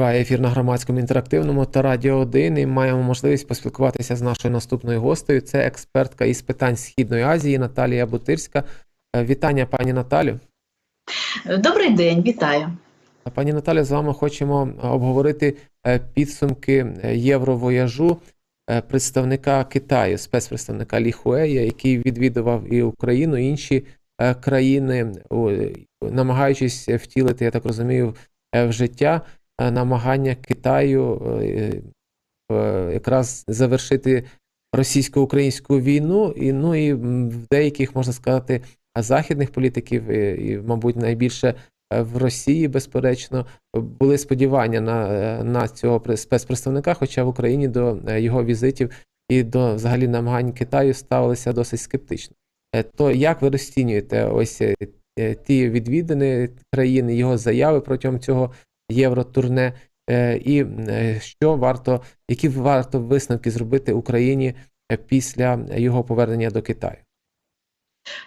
Триває ефір на громадському інтерактивному та Радіо 1 і маємо можливість поспілкуватися з нашою наступною гостею. Це експертка із питань Східної Азії Наталія Бутирська. Е, Вітання, пані Наталю. Добрий день, вітаю. Пані Наталю, з вами хочемо обговорити е, підсумки е, Євровояжу е, представника Китаю, спецпредставника Лі Хуея, який відвідував і Україну, і інші е, країни, намагаючись втілити, я так розумію, е, в життя е, намагання Китаю е, е, якраз завершити російсько-українську війну, і ну і в деяких можна сказати західних політиків, і, мабуть, найбільше е, в Росії, безперечно, були сподівання на, е, на цього пре- спецпредставника, хоча в Україні до е, його візитів і до взагалі намагань Китаю ставилися досить скептично. Е, То як ви розцінюєте ось е, е, ті відвідини країни, його заяви протягом цього євротурне, е, і е, що варто, які варто висновки зробити Україні е, після його повернення до Китаю?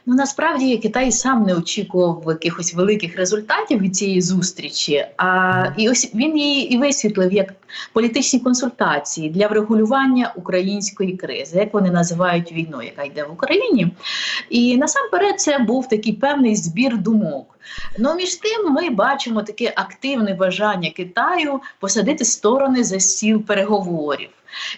Ну насправді Китай сам не очікував якихось великих результатів від цієї зустрічі. А і ось він її і висвітлив як політичні консультації для врегулювання української кризи, як вони називають війну, яка йде в Україні. І насамперед це був такий певний збір думок. Ну між тим, ми бачимо таке активне бажання Китаю посадити сторони за стіл переговорів.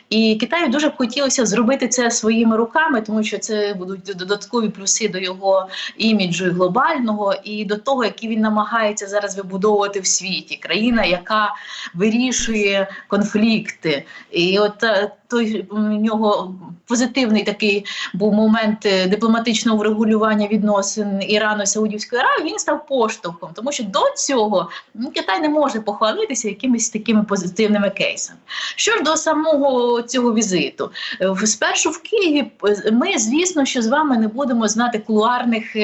І Китаю дуже б хотілося зробити це своїми руками, тому що це будуть додаткові плюси до його іміджу глобального і до того, який він намагається зараз вибудовувати в світі. Країна, яка вирішує конфлікти. І от е, той у нього позитивний такий був момент е, дипломатичного врегулювання відносин Ірану Саудівської Аравії. Він став поштовхом, тому що до цього ну, Китай не може похвалитися якимись такими позитивними кейсами. Що ж до самого цього візиту, Е, спершу в Києві е, ми, звісно, що з вами не будемо знати кулуарних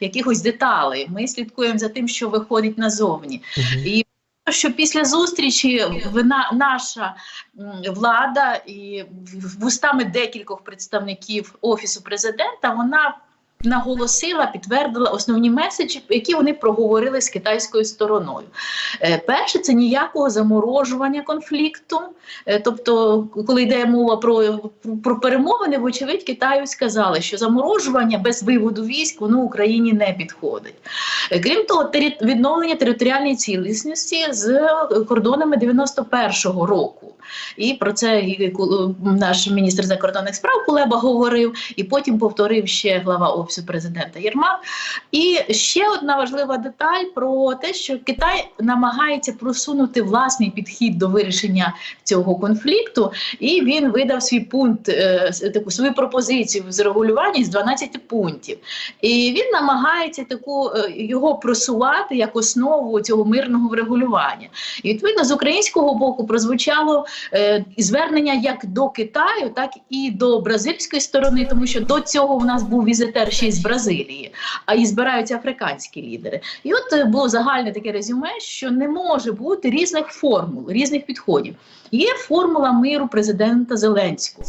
якихось деталей. Ми слідкуємо за тим, що виходить назовні. І що після зустрічі вона наша влада і вустами декількох представників офісу президента вона. Наголосила, підтвердила основні меседжі, які вони проговорили з китайською стороною. Е, Перше, це ніякого заморожування конфлікту. Е, Тобто, коли йде мова про, про перемовини, вочевидь, Китаю сказали, що заморожування без виводу військ воно Україні не підходить. Е, Крім того, відновлення територіальної цілісності з кордонами 91-го року. І про це наш міністр закордонних справ Кулеба говорив, і потім повторив ще глава офісу президента Єрмак. І ще одна важлива деталь про те, що Китай намагається просунути власний підхід до вирішення цього конфлікту, і він видав свій пункт, е, таку свою пропозицію з регулювання з 12 пунктів. І він намагається таку е, його просувати як основу цього мирного врегулювання. І відповідно з українського боку прозвучало звернення як до Китаю, так і до бразильської сторони, тому що до цього у нас був візитер ще з Бразилії, а і збираються африканські лідери. І от е, було загальне таке резюме, що не може бути різних формул, різних підходів. Є формула миру президента Зеленського.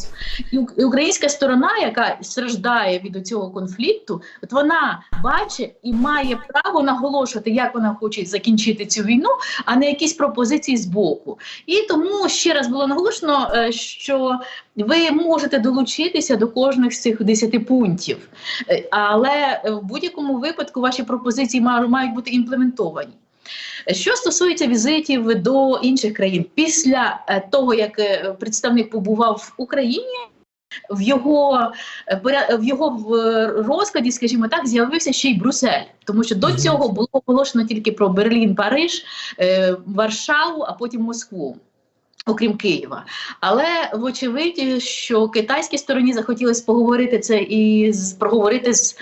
І українська сторона, яка страждає від цього конфлікту, от вона бачить і має право наголошувати, як вона хоче закінчити цю війну, а не якісь пропозиції з боку. І тому ще раз було наголошено, е, що ви можете долучитися до кожних з цих 10 пунктів, Е, але в будь-якому випадку ваші пропозиції ма- мають бути імплементовані. Що стосується візитів до інших країн, після е, того як е, представник побував в Україні. В його е, в його розкладі, скажімо так, з'явився ще й Брюссель, тому що до цього було оголошено тільки про Берлін, Париж, Варшаву, а потім Москву. Окрім Києва, але вочевидь, що китайській стороні захотілося поговорити це і з проговорити з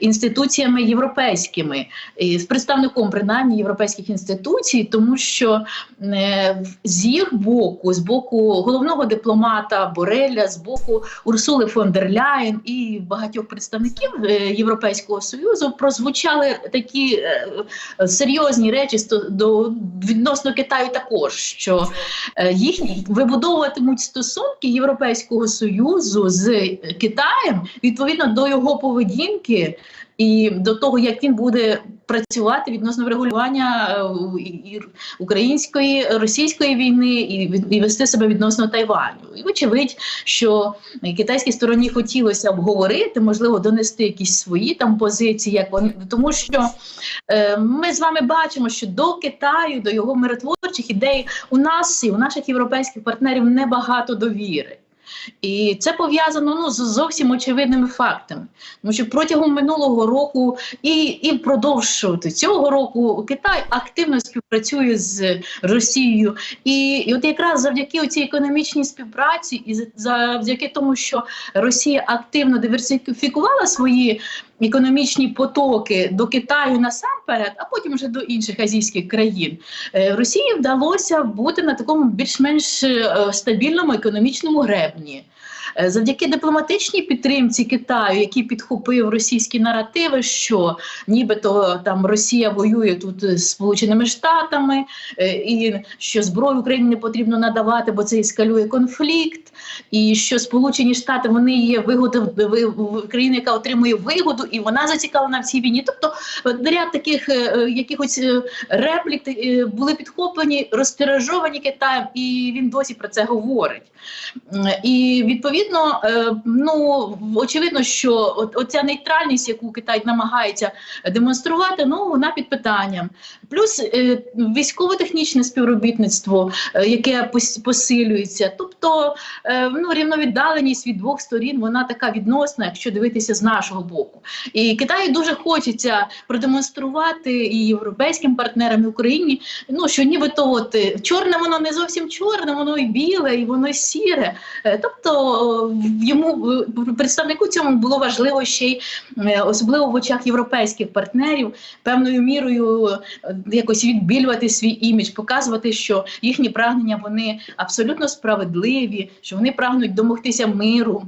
інституціями європейськими, і з представником принаймні європейських інституцій, тому що е, з їх боку, з боку головного дипломата Бореля, з боку Урсули фон дер Ляєн і багатьох представників е, Європейського союзу прозвучали такі е, серйозні речі до відносно Китаю, також що е, їхні вибудовуватимуть стосунки Європейського союзу з Китаєм відповідно до його поведінки і до того, як він буде працювати відносно врегулювання е, і- української російської війни і, вести себе відносно Тайваню. І вочевидь, що китайській стороні хотілося обговорити, можливо, донести якісь свої там позиції, як вони тому, що е, ми з вами бачимо, що до Китаю, до його миротворчих ідей у нас і у наших європейських партнерів небагато довіри. І це пов'язано ну, з зовсім очевидними фактами. Тому що протягом минулого року і, і впродовж цього року Китай активно співпрацює з Росією. І, і от якраз завдяки цій економічній співпраці, і за- завдяки тому, що Росія активно диверсифікувала свої економічні потоки до Китаю насамперед, а потім вже до інших азійських країн, е, Росії вдалося бути на такому більш-менш е, стабільному економічному гребні. Е, Завдяки дипломатичній підтримці Китаю, який підхопив російські наративи, що нібито там Росія воює тут з Сполученими Штатами, е, і що зброю Україні не потрібно надавати, бо це ескалює конфлікт, і що Сполучені Штати вони є вигоду в країні, яка отримує вигоду, і вона зацікавлена в цій війні. Тобто от ряд таких е, е, якихось е, реплік е, були підхоплені, розтиражовані Китаєм, і він досі про це говорить. І відповідно, е, ну очевидно, що оця нейтральність, яку Китай намагається демонструвати, ну вона під питанням. Плюс е, військово-технічне співробітництво, е, яке посилюється. Тобто, ну рівновіддаленість від двох сторін, вона така відносна, якщо дивитися з нашого боку. І Китаю дуже хочеться продемонструвати і європейським партнерам і Україні, ну що нібито от чорне воно не зовсім чорне, воно і біле, і воно сіре. Тобто йому е, представнику цьому було важливо ще й е, особливо в очах європейських партнерів певною мірою е, якось відбілювати свій імідж, показувати, що їхні прагнення вони абсолютно справедливі, що вони прагнуть домогтися миру.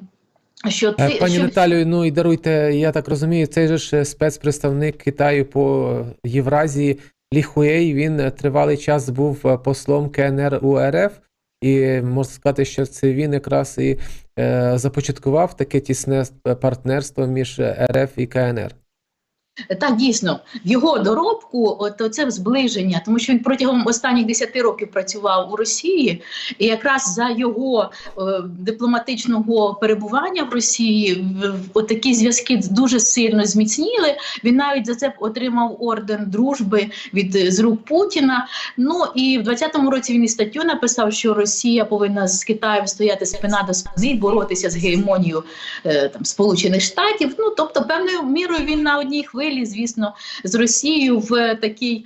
Що ти Пані що Наталію, ну і даруйте, я так розумію, цей же ж спецпредставник Китаю по Євразії Лі Хуей, він тривалий час був послом КНР у РФ, і можна сказати, що це він якраз і започаткував таке тісне е, партнерство між е, РФ і КНР. Так, дійсно, в його доробку от це зближення, тому що він протягом останніх 10 років працював у Росії, і якраз за його е, дипломатичного перебування в Росії от такі зв'язки дуже сильно зміцніли. Він навіть за це отримав орден дружби від е, з рук Путіна. Ну і в 20-му році він і статтю написав, що Росія повинна з Китаєм стояти спина до спини, боротися з гегемонією е, там Сполучених Штатів. Ну тобто, певною мірою він на одній хвилі, звісно, з Росією в такій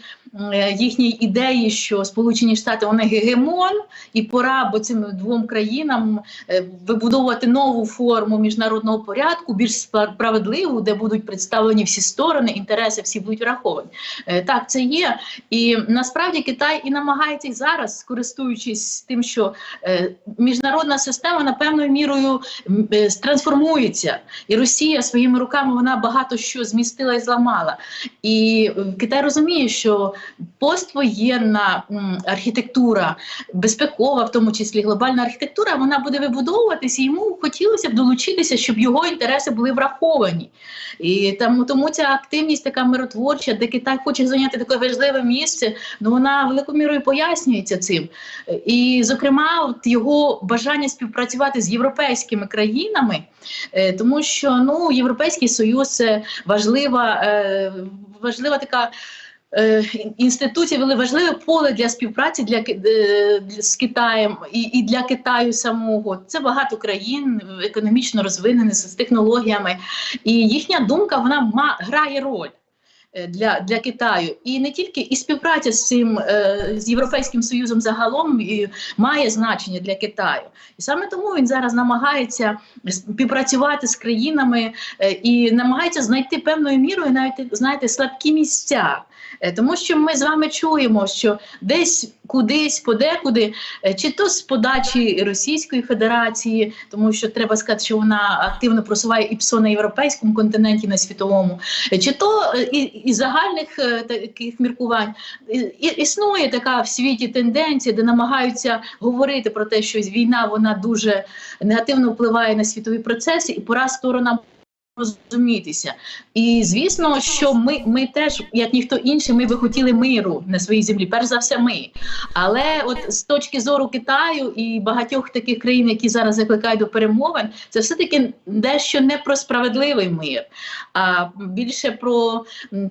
їхній ідеї, що Сполучені Штати вони гегемон, і пора бо цим двом країнам е, вибудовувати нову форму міжнародного порядку, більш спра- справедливу, де будуть представлені всі сторони, інтереси всі будуть враховані. Е, Так, це є. І насправді Китай і намагається зараз, користуючись тим, що е, міжнародна система напевною мірою е, трансформується, і Росія своїми руками вона багато що змістила і зламала. І Китай розуміє, що поствоєнна архітектура, безпекова, в тому числі глобальна архітектура, вона буде вибудовуватися. Йому хотілося б долучитися, щоб його інтереси були враховані. І тому, тому ця активність така миротворча, де Китай хоче зайняти таке важливе місце, ну вона великою мірою пояснюється цим. І, зокрема, от його бажання співпрацювати з європейськими країнами, е, тому що ну, Європейський Союз це важлива, е, важлива така. е, Інституція вели важливе поле для співпраці для, е, з Китаєм і, і для Китаю самого. Це багато країн економічно розвинених з технологіями, і їхня думка вона ма, грає роль для, для Китаю. І не тільки і співпраця з цим е, з Європейським Союзом загалом і має значення для Китаю. І саме тому він зараз намагається співпрацювати з країнами е, і намагається знайти певною мірою навіть знаєте слабкі місця. Е, Тому що ми з вами чуємо, що десь кудись, подекуди, е, чи то з подачі Російської Федерації, тому що треба сказати, що вона активно просуває ІПСО на європейському континенті, на світовому, е, чи то е, і, загальних е, таких міркувань. Існує така в світі тенденція, де намагаються говорити про те, що війна вона дуже негативно впливає на світові процеси, і пора сторонам розумітися. І звісно, що ми, ми теж, як ніхто інший, ми би хотіли миру на своїй землі. Перш за все, ми. Але от з точки зору Китаю і багатьох таких країн, які зараз закликають до перемовин, це все таки дещо не про справедливий мир, а більше про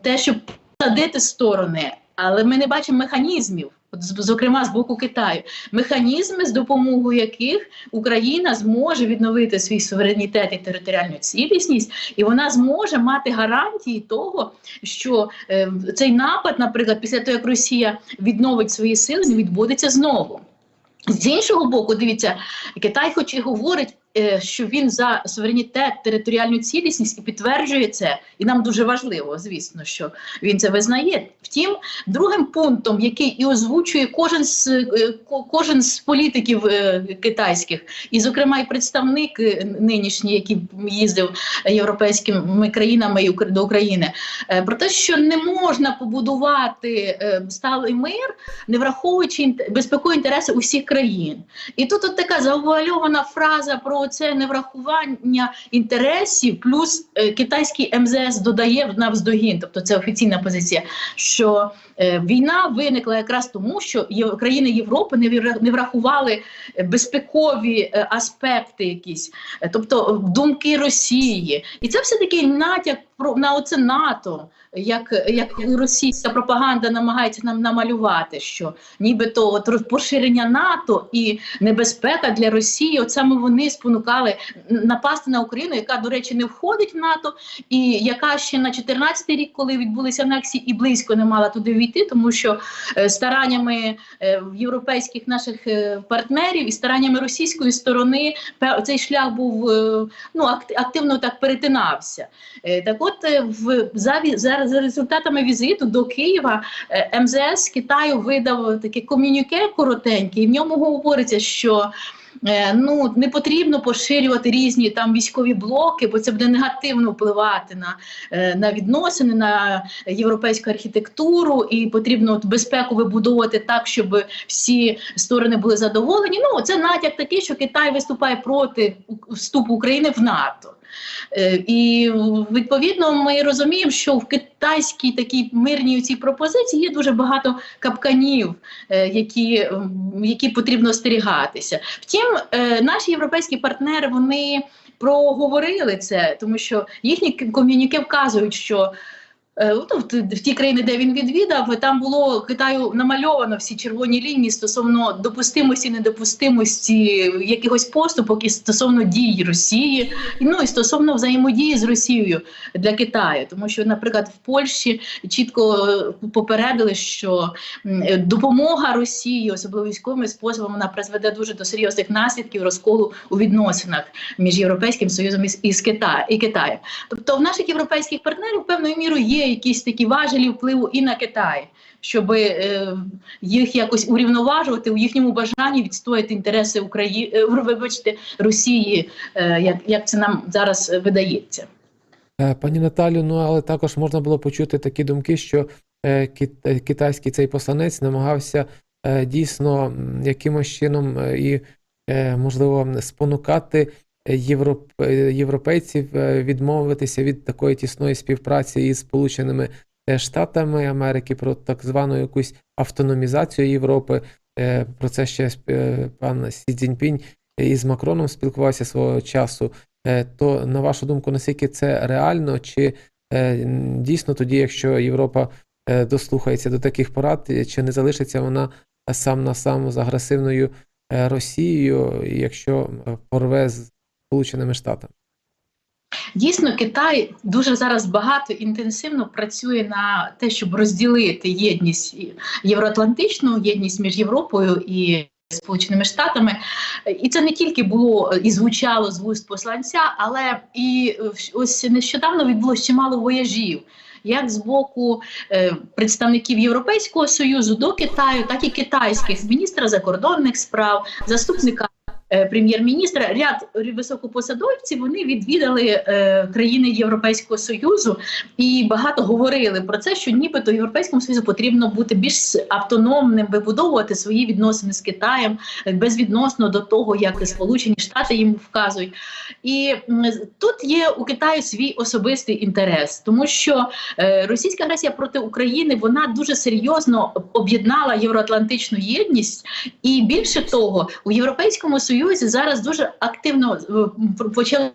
те, щоб садити сторони. Але ми не бачимо механізмів. Зокрема, з боку Китаю, механізми, з допомогою яких Україна зможе відновити свій суверенітет і територіальну цілісність, і вона зможе мати гарантії того, що е, цей напад, наприклад, після того як Росія відновить свої сили, не відбудеться знову. З іншого боку, дивіться, Китай, хоч і говорить, що він за суверенітет, територіальну цілісність і підтверджує це, і нам дуже важливо, звісно, що він це визнає. Втім, другим пунктом, який і озвучує кожен з е, кожен з політиків е, китайських, і, зокрема, і представник е, нинішній, який їздив європейськими країнами до України, е, про те, що не можна побудувати е, сталий мир, не враховуючи безпекові інтереси усіх країн. І тут от така завуальована фраза про це неврахування інтересів, плюс е, китайський МЗС додає навздогін, тобто це офіційна позиція, що е, війна виникла якраз тому, що країни Європи не врахували е, безпекові аспекти, якісь, тобто думки Росії, і це все таки натяк на оце НАТО. Як, як російська пропаганда намагається нам намалювати, що нібито от поширення НАТО і небезпека для Росії, от саме вони спонукали напасти на Україну, яка, до речі, не входить в НАТО, і яка ще на 14-й рік, коли відбулися анексії, і близько не мала туди війти, тому що е, стараннями е, європейських наших е, партнерів і стараннями російської сторони цей шлях був е, ну активно так перетинався. Е, Так, от е, в за, за, за результатами візиту до Києва е, МЗС Китаю видав таке комюніке коротеньке, і в ньому говориться, що. е, Ну, не потрібно поширювати різні там військові блоки, бо це буде негативно впливати на, е, на відносини, на європейську архітектуру, і потрібно от безпеку вибудовувати так, щоб всі сторони були задоволені. Ну, це натяк такий, що Китай виступає проти вступу України в НАТО. Е, І відповідно ми розуміємо, що в китайській такій мирній цій пропозиції є дуже багато капканів, е, які, які потрібно остерігатися. Втім, е, наші європейські партнери вони проговорили це, тому що їхні к- ком'юніке вказують, що. Е, Ну, в, ті країни, де він відвідав, там було Китаю намальовано всі червоні лінії стосовно допустимості, недопустимості якихось поступок і стосовно дій Росії, ну і стосовно взаємодії з Росією для Китаю, тому що, наприклад, в Польщі чітко е, попередили, що е, допомога Росії, особливо військовими способами, вона призведе дуже до серйозних наслідків розколу у відносинах між Європейським Союзом і Китаєм. Тобто, в наших європейських партнерів певною мірою є якісь такі важелі впливу і на Китай. Щоб е, їх якось урівноважувати у їхньому бажанні відстояти інтереси України, е, вибачте, Росії, е, як, як це нам зараз видається. Пані Наталю, ну але також можна було почути такі думки, що китайський цей посланець намагався дійсно якимось чином і, можливо, спонукати європ... е, європейців е, відмовитися від такої тісної співпраці із Сполученими е, Штатами Америки про так звану якусь автономізацію Європи. Про це ще пан Сі Цзіньпінь із Макроном спілкувався свого часу. То, на вашу думку, наскільки це реально, чи дійсно тоді, якщо Європа дослухається до таких порад, чи не залишиться вона сам на сам з агресивною Росією, якщо порве з Сполученими Штатами? Дійсно, Китай дуже зараз багато інтенсивно працює на те, щоб розділити єдність євроатлантичну, єдність між Європою і Сполученими Штатами. І це не тільки було і звучало з вуст посланця, але і е, ось нещодавно відбулося чимало вояжів. Як з боку е, представників Європейського союзу до Китаю, так і китайських міністра закордонних справ, заступника прем'єр-міністра, ряд високопосадовців вони відвідали е, країни Європейського Союзу і багато говорили про це, що нібито Європейському Союзу потрібно бути більш автономним, вибудовувати свої відносини з Китаєм е, безвідносно до того, як Сполучені Штати їм вказують. І тут є у Китаю свій особистий інтерес, тому що е, російська агресія проти України вона дуже серйозно об'єднала євроатлантичну єдність, і більше того, у Європейському Союзі зараз дуже активно е, почали.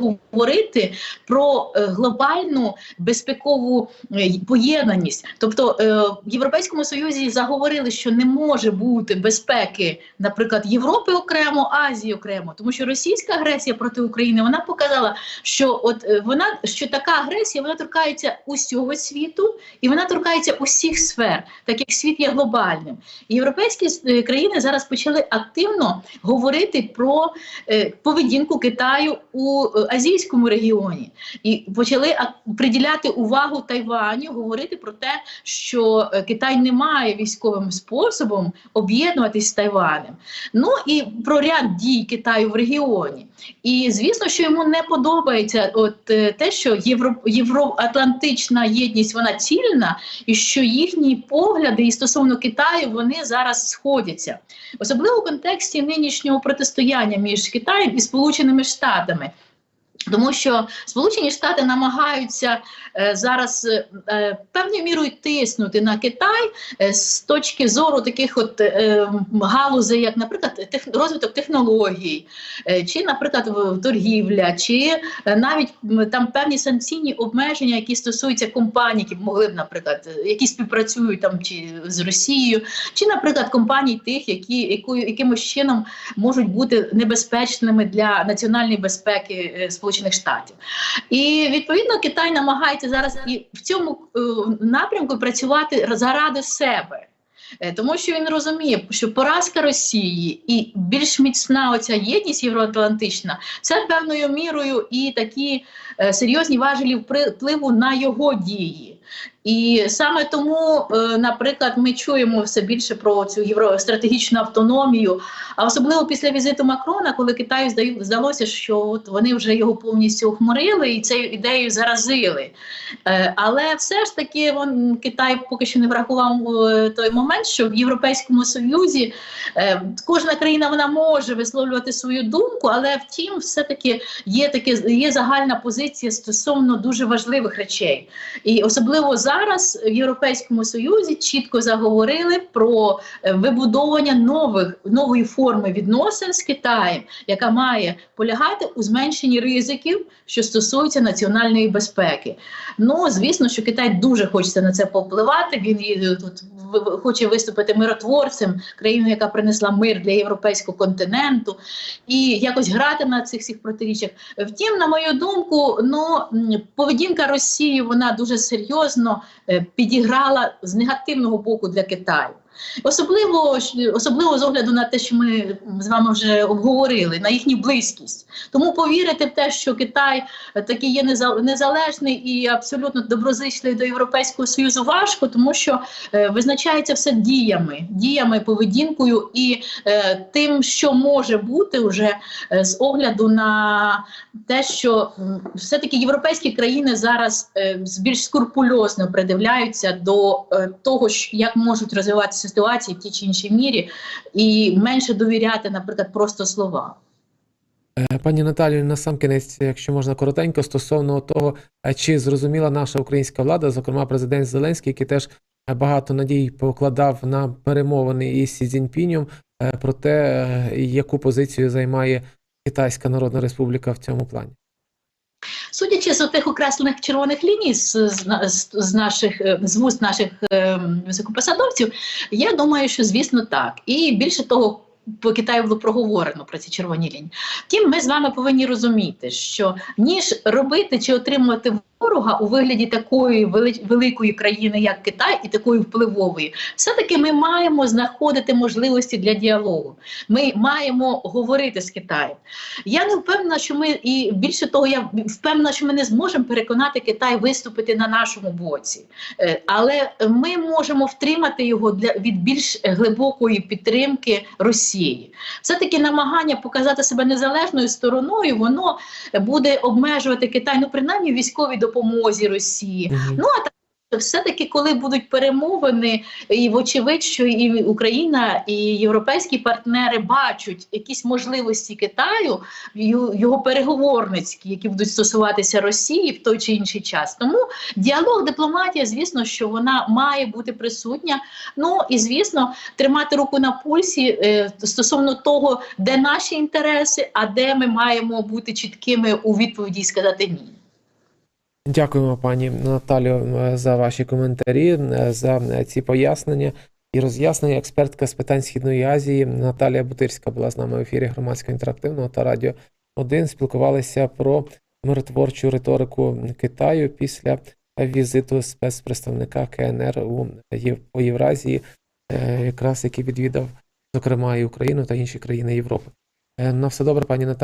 Говорити про е, глобальну безпекову е, поєднаність, тобто е, в Європейському Союзі заговорили, що не може бути безпеки, наприклад, Європи окремо, Азії окремо, тому що російська агресія проти України вона показала, що от вона що така агресія вона торкається усього світу і вона торкається усіх сфер, так як світ є глобальним. Європейські країни зараз почали активно говорити про поведінку Китаю у азійському регіоні і почали приділяти увагу Тайваню, говорити про те, що е, Китай не має військовим способом об'єднуватись з Тайванем. Ну і про ряд дій Китаю в регіоні. І звісно, що йому не подобається от е, те, що євро, євроатлантична єдність вона цільна, і що їхні погляди і стосовно Китаю вони зараз сходяться, особливо в контексті нинішнього протистояння між Китаєм і Сполученими Штатами. Тому що Сполучені Штати намагаються е, зараз е, е, певною мірою тиснути на Китай е, з точки зору таких от е, галузей, як, наприклад, тех, розвиток технологій, е, чи, наприклад, в- торгівля, чи е, навіть там певні санкційні обмеження, які стосуються компаній, які могли б, наприклад, е, які співпрацюють там чи з Росією, чи, наприклад, компаній тих, які якою якимось чином можуть бути небезпечними для національної безпеки е, Сполучених Штатів. І відповідно Китай намагається зараз і в цьому е, напрямку працювати заради себе. Е, Тому що він розуміє, що поразка Росії і більш міцна оця єдність євроатлантична це певною мірою і такі е, серйозні важелі впливу на його дії. І саме тому, е, наприклад, ми чуємо все більше про цю євростратегічну автономію, а особливо після візиту Макрона, коли Китаю здалося, що от вони вже його повністю охмурили і цією ідеєю заразили. Е, Але все ж таки вон, Китай поки що не врахував е, той момент, що в Європейському Союзі кожна країна вона може висловлювати свою думку, але втім, все-таки є таке є загальна позиція стосовно дуже важливих речей. І особливо зараз в Європейському Союзі чітко заговорили про е, вибудовування нових нової форми відносин з Китаєм, яка має полягати у зменшенні ризиків, що стосуються національної безпеки. Ну звісно, що Китай дуже хочеться на це повпливати. Він е, тут хоче виступити миротворцем, країною, яка принесла мир для європейського континенту, і якось грати на цих всіх протиріччях. Втім, на мою думку, ну поведінка Росії вона дуже серйозно е, підіграла з негативного боку для Китаю. Особливо особливо з огляду на те, що ми з вами вже обговорили, на їхню близькість. Тому повірити в те, що Китай такий є неза- незалежний і абсолютно доброзичливий до Європейського Союзу, важко, тому що е, визначається все діями, діями, поведінкою і е, тим, що може бути вже е, з огляду на те, що м, все-таки європейські країни зараз е, більш скрупульозно придивляються до е, того, як можуть розвиватися ситуації в тій чи іншій мірі, і менше довіряти, наприклад, просто словам. Е, Пані Наталію, на сам кінець, якщо можна коротенько, стосовно того, е, чи зрозуміла наша українська влада, зокрема президент Зеленський, який теж е, багато надій покладав на перемовини із Сі Цзіньпінем, про те, яку позицію займає Китайська Народна Республіка в цьому плані. Судячи з тих окреслених червоних ліній з, з наших е, з вуст наших е, високопосадовців, я думаю, що звісно так. І більше того. По Китаю було проговорено про ці червоні лінії. Втім, ми з вами повинні розуміти, що ніж робити чи отримувати ворога у вигляді такої великої країни, як Китай, і такої впливової, все-таки ми маємо знаходити можливості для діалогу. Ми маємо говорити з Китаєм. Я не впевнена, що ми і більше того, я впевнена, що ми не зможемо переконати Китай виступити на нашому боці, Е, але ми можемо втримати його для від більш глибокої підтримки Росії. Все таки намагання показати себе незалежною стороною, воно буде обмежувати Китай, ну принаймні в військовій допомозі Росії. Мгм. Ну а так все-таки, коли будуть перемовини, і вочевидь, що і Україна, і європейські партнери бачать якісь можливості Китаю, його переговорницькі, які будуть стосуватися Росії в той чи інший час. Тому діалог, дипломатія, звісно, що вона має бути присутня. Ну і звісно, тримати руку на пульсі е, стосовно того, де наші інтереси, а де ми маємо бути чіткими у відповіді і сказати ні. Дякуємо, пані Наталю, е, за ваші коментарі, е, за е, ці пояснення і роз'яснення. Експертка з питань Східної Азії Наталія Бутирська була з нами в ефірі громадського інтерактивного та радіо 1. Спілкувалися про миротворчу риторику Китаю після візиту спецпредставника КНР у Євразії, якраз який відвідав, зокрема, і Україну та інші країни Європи. На все добре, пані Наталі.